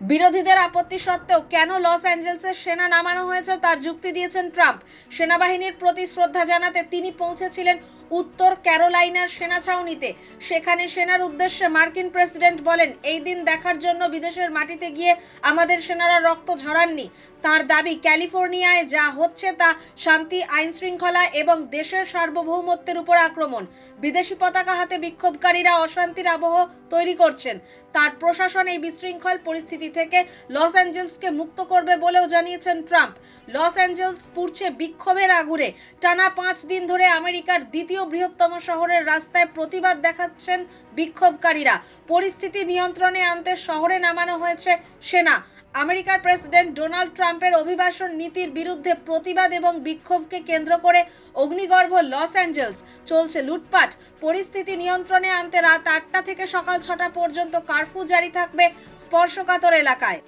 বিরোধীদের আপত্তি সত্ত্বেও কেন লস অ্যাঞ্জেলসের সেনা নামানো হয়েছে তার যুক্তি দিয়েছেন ট্রাম্প। সেনাবাহিনীর প্রতি শ্রদ্ধা জানাতে তিনি পৌঁছেছিলেন উত্তর ক্যারোলাইনার সেনা ছাউনিতে। সেখানে সেনার উদ্দেশ্যে মার্কিন প্রেসিডেন্ট বলেন, এই দিন দেখার জন্য বিদেশের মাটিতে গিয়ে আমাদের সেনারা রক্ত ঝরাননি। তার দাবি, ক্যালিফোর্নিয়ায় যা হচ্ছে তা শান্তি আইন শৃঙ্খলা এবং দেশের সার্বভৌমত্বের উপর আক্রমণ। বিদেশি পতাকা হাতে বিক্ষোভকারীরা অশান্তির আবহ তৈরি করছেন। তার প্রশাসন এই বিশৃঙ্খল পরিস্থিতি থেকে লস অ্যাঞ্জেলসকে মুক্ত করবে বলেও জানিয়েছেন ট্রাম্প। লস অ্যাঞ্জেলস পুড়ছে বিক্ষোভের আগুনে টানা পাঁচ দিন ধরে আমেরিকার দ্বিতীয় বৃহত্তম শহরের রাস্তায় প্রতিবাদ দেখাচ্ছেন বিক্ষোভকারীরা। পরিস্থিতি নিয়ন্ত্রণে আনতে শহরে নামানো হয়েছে সেনা। আমেরিকার প্রেসিডেন্ট ডোনাল্ড ট্রাম্পের অভিবাসন নীতির বিরুদ্ধে প্রতিবাদ এবং বিক্ষোভকে কেন্দ্র করে অগ্নিগর্ভ লস অ্যাঞ্জেলস। চলছে লুটপাট। পরিস্থিতি নিয়ন্ত্রণে আনতে রাত আটটা থেকে সকাল ছটা পর্যন্ত কারফিউ জারি থাকবে স্পর্শকাতর এলাকায়।